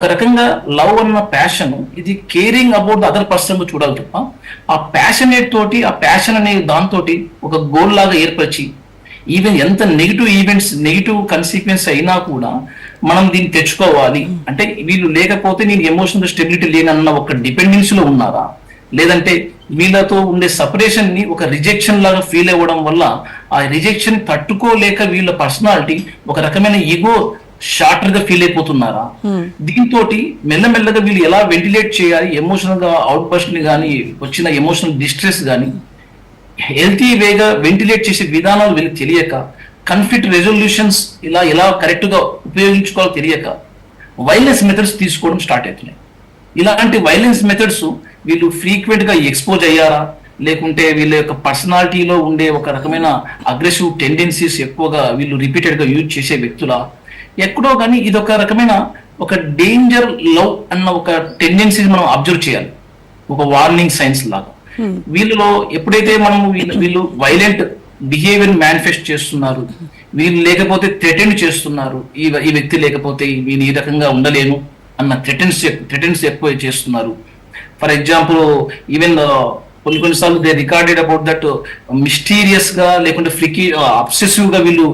ఒక రకంగా లవ్ అన్న ప్యాషన్ ఇది కేరింగ్ అబౌట్ అదర్ పర్సన్ చూడాలి తప్ప ఆ ప్యాషనేట్ తోటి ఆ ప్యాషన్ అనే దాంతో ఒక గోల్ లాగా ఏర్పరిచి ఈవెన్ ఎంత నెగిటివ్ ఈవెంట్స్ నెగిటివ్ కన్సిక్వెన్స్ అయినా కూడా మనం దీన్ని తెచ్చుకోవాలి. అంటే వీళ్ళు లేకపోతే నేను ఎమోషనల్ స్టెబిలిటీ లేనన్న ఒక డిపెండెన్సీ లో ఉన్నారా? లేదంటే వీళ్ళతో ఉండే సపరేషన్ని ఒక రిజెక్షన్ లాగా ఫీల్ అవ్వడం వల్ల ఆ రిజెక్షన్ తట్టుకోలేక వీళ్ళ పర్సనాలిటీ ఒక రకమైన ఈగో షార్టర్గా ఫీల్ అయిపోతున్నారా? దీంతో మెల్లమెల్లగా వీళ్ళు ఎలా వెంటిలేట్ చేయాలి? ఎమోషనల్గా అవుట్ బస్ట్ని కానీ వచ్చిన ఎమోషనల్ డిస్ట్రెస్ కానీ హెల్తీ వేగా వెంటిలేట్ చేసే విధానాలు వీళ్ళకి తెలియక కన్ఫ్లిక్ట్ రెజల్యూషన్స్ ఇలా ఎలా కరెక్ట్గా ఉపయోగించుకోవాలో తెలియక వైలెన్స్ మెథడ్స్ తీసుకోవడం స్టార్ట్ అవుతున్నాయి. ఇలాంటి వైలెన్స్ మెథడ్స్ వీళ్ళు ఫ్రీక్వెంట్గా ఎక్స్పోజ్ అయ్యారా? లేకుంటే వీళ్ళ యొక్క పర్సనాలిటీలో ఉండే ఒక రకమైన అగ్రెసివ్ టెండెన్సీస్ ఎక్కువగా వీళ్ళు రిపీటెడ్గా యూజ్ చేసే వ్యక్తుల? ఎక్కడో కానీ ఇది ఒక రకమైన ఒక డేంజర్ లవ్ అన్న ఒక టెండెన్సీ మనం అబ్జర్వ్ చేయాలి. ఒక వార్నింగ్ సైన్స్ లాగా. వీళ్ళలో ఎప్పుడైతే మనం వీళ్ళు వీళ్ళు వైలెంట్ బిహేవియర్ మేనిఫెస్ట్ చేస్తున్నారు వీళ్ళు లేకపోతే థ్రెటెండ్ చేస్తున్నారు ఈ ఈ వ్యక్తి లేకపోతే వీళ్ళు ఈ రకంగా ఉండలేను అన్న థ్రెటెన్స్ థ్రెటెన్స్ ఎక్కువ చేస్తున్నారు. ఫర్ ఎగ్జాంపుల్ ఈవెన్ కొన్ని కొన్నిసార్లు దే రికార్డెడ్ అబౌట్ దట్ మిస్టీరియస్గా లేకుంటే ఫ్రికి అబ్సెసివ్ uh, గా వీళ్ళు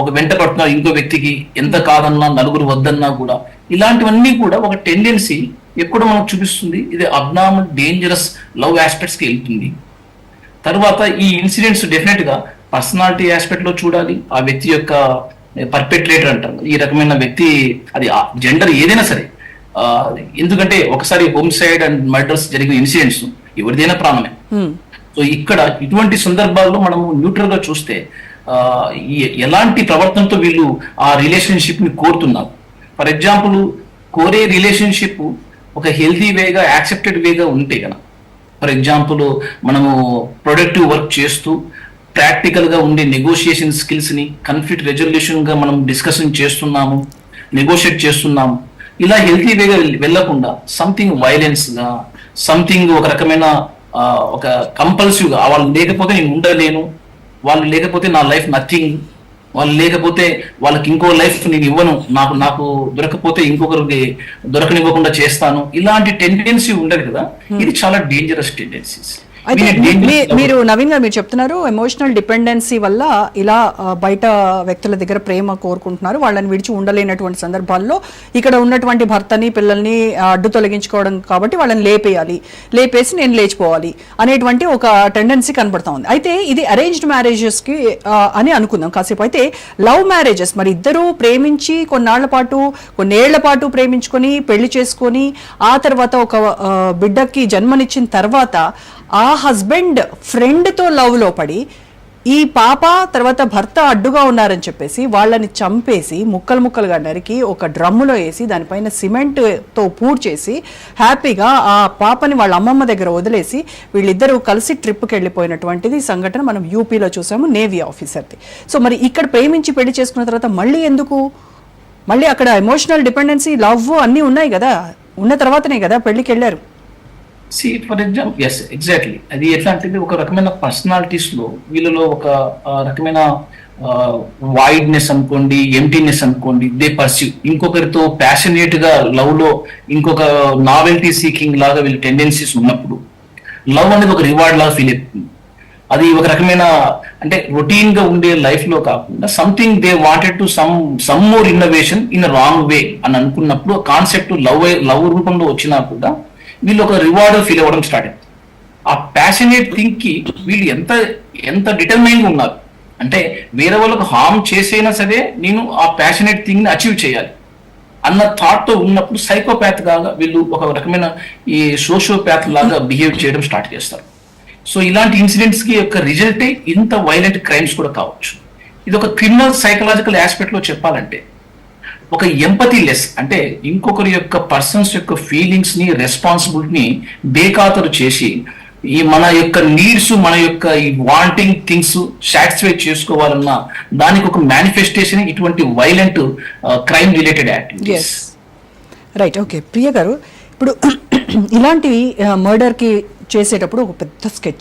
ఒక వెంట పడుతున్నారు ఇంకో వ్యక్తికి ఎంత కాదన్నా నలుగురు వద్దన్నా కూడా. ఇలాంటివన్నీ కూడా ఒక టెండెన్సీ ఎక్కడ మనకు చూపిస్తుంది. ఇది అబ్నార్మల్ డేంజరస్ లవ్ ఆస్పెక్ట్స్కి వెళ్తుంది. తర్వాత ఈ ఇన్సిడెంట్స్ డెఫినెట్గా పర్సనాలిటీ ఆస్పెక్ట్లో చూడాలి. ఆ వ్యక్తి యొక్క uh, పర్పెట్రేటర్ అంటారు. ఈ రకమైన వ్యక్తి అది జెండర్ ఏదైనా సరే uh, ఎందుకంటే ఒకసారి హోమ్సైడ్ అండ్ మర్డర్స్ జరిగిన ఇన్సిడెంట్స్ ఎవరిదైనా ప్రాణమే. సో ఇక్కడ ఇటువంటి సందర్భాల్లో మనము న్యూట్రల్గా చూస్తే ఎలాంటి ప్రవర్తనతో వీళ్ళు ఆ రిలేషన్షిప్ని కోరుతున్నారు ఫర్ ఎగ్జాంపుల్ కోరే రిలేషన్షిప్ ఒక హెల్దీ వేగా యాక్సెప్టెడ్ వేగా ఉంటే గన ఫర్ ఎగ్జాంపుల్ మనము ప్రొడక్టివ్ వర్క్ చేస్తూ ప్రాక్టికల్గా ఉండే నెగోషియేషన్ స్కిల్స్ని కన్ఫ్లిక్ట్ రెజల్యూషన్గా మనం డిస్కషన్ చేస్తున్నాము నెగోషియేట్ చేస్తున్నాము ఇలా హెల్తీ వేగా వెళ్ళకుండా సంథింగ్ వైలెన్స్గా సంథింగ్ ఒక రకమైన ఒక కంపల్సివ్గా వాళ్ళు లేకపోతే నేను ఉండలేను వాళ్ళు లేకపోతే నా లైఫ్ నథింగ్ వాళ్ళు లేకపోతే వాళ్ళకి ఇంకో లైఫ్ నేను ఇవ్వను నాకు నాకు దొరకపోతే ఇంకొకరికి దొరకనివ్వకుండా చేస్తాను. ఇలాంటి టెండెన్సీ ఉండదు కదా. ఇది చాలా డేంజరస్ టెండెన్సీస్ అయితే మీ- మీరు నవీన్ గారు మీరు చెప్తున్నారు ఎమోషనల్ డిపెండెన్సీ వల్ల ఇలా బయట వ్యక్తుల దగ్గర ప్రేమ కోరుకుంటున్నారు వాళ్ళని విడిచి ఉండలేనటువంటి సందర్భాల్లో ఇక్కడ ఉన్నటువంటి భర్తని పిల్లల్ని అడ్డు తొలగించుకోవడం కాబట్టి వాళ్ళని లేపేయాలి. లేపేసి నేను లేచిపోవాలి అనేటువంటి ఒక టెండెన్సీ కనబడతా ఉంది. అయితే ఇది అరేంజ్డ్ మ్యారేజెస్కి అని అనుకుందాం కాసేపు. అయితే లవ్ మ్యారేజెస్ మరి ఇద్దరు ప్రేమించి కొన్నాళ్ళ పాటు కొన్నేళ్ళ పాటు ప్రేమించుకొని పెళ్ళి చేసుకొని ఆ తర్వాత ఒక బిడ్డకి జన్మనిచ్చిన తర్వాత ఆ హస్బెండ్ ఫ్రెండ్తో లవ్లో పడి ఈ పాప తర్వాత భర్త అడ్డుగా ఉన్నారని చెప్పేసి వాళ్ళని చంపేసి ముక్కలు ముక్కలుగా నరికి ఒక డ్రమ్ములో వేసి దానిపైన సిమెంట్తో పూడ్చేసి హ్యాపీగా ఆ పాపని వాళ్ళ అమ్మమ్మ దగ్గర వదిలేసి వీళ్ళిద్దరూ కలిసి ట్రిప్కి వెళ్ళిపోయినటువంటిది సంఘటన మనం యూపీలో చూసాము నేవీ ఆఫీసర్ది. సో మరి ఇక్కడ ప్రేమించి పెళ్ళి చేసుకున్న తర్వాత మళ్ళీ ఎందుకు? మళ్ళీ అక్కడ ఎమోషనల్ డిపెండెన్సీ లవ్ అన్నీ ఉన్నాయి కదా? ఉన్న తర్వాతనే కదా పెళ్ళికి వెళ్ళారు see for example yes exactly అది ఎట్లా అంటే ఒక రకమైన పర్సనాలిటీస్లో వీళ్ళలో ఒక రకమైన వైడ్నెస్ అనుకోండి ఎంటీనెస్ అనుకోండి దే పర్సీవ్ ఇంకొకరితో ప్యాషనేట్గా లవ్లో ఇంకొక నావెల్టీ సీకింగ్ లాగా వీళ్ళ టెండెన్సీస్ ఉన్నప్పుడు లవ్ అనేది ఒక రివార్డ్ లాగా ఫీల్ అవుతుంది. అది ఒక రకమైన అంటే రొటీన్గా ఉండే లైఫ్లో కాకుండా something they wanted to some some more innovation in wrong way అని అనుకున్నప్పుడు కాన్సెప్ట్ లవ్ లవ్ రూపంలో వచ్చినా కూడా వీళ్ళు ఒక రివార్డ్ ఫీల్ అవ్వడం స్టార్ట్ అయింది. ఆ ప్యాషనేట్ థింగ్కి వీళ్ళు ఎంత ఎంత డిటర్మైన్ ఉన్నారు? అంటే వేరే వాళ్ళకు హామ్ చేసైనా సరే నేను ఆ ప్యాషనేట్ థింగ్ని అచీవ్ చేయాలి. అన్న థాట్తో ఉన్నప్పుడు సైకోపాత్ లాగా వీళ్ళు ఒక రకమైన ఈ సోషోప్యాత్ లాగా బిహేవ్ చేయడం స్టార్ట్ చేస్తారు. సో ఇలాంటి ఇన్సిడెంట్స్కి యొక్క రిజల్టే ఇంత వైలెంట్ క్రైమ్స్ కూడా కావచ్చు. ఇది ఒక క్రిమినల్ సైకలాజికల్ ఆస్పెక్ట్లో చెప్పాలంటే ఒక ఎంపతి లెస్ అంటే ఇంకొకరి యొక్క పర్సన్స్ యొక్క ఫీలింగ్స్ని రెస్పాన్సిబిలిటీని బేఖాతరు చేసి ఈ మన యొక్క నీడ్స్ మన యొక్క ఈ వాంటింగ్ థింగ్స్ సాటిస్ఫై చేసుకోవాలన్న దానికి ఒక మేనిఫెస్టేషన్ ఇటువంటి violent crime related activities yes right okay Priya గారు ఇప్పుడు ఇలాంటివి uh, మర్డర్కి చేసేటప్పుడు ఒక పెద్ద స్కెచ్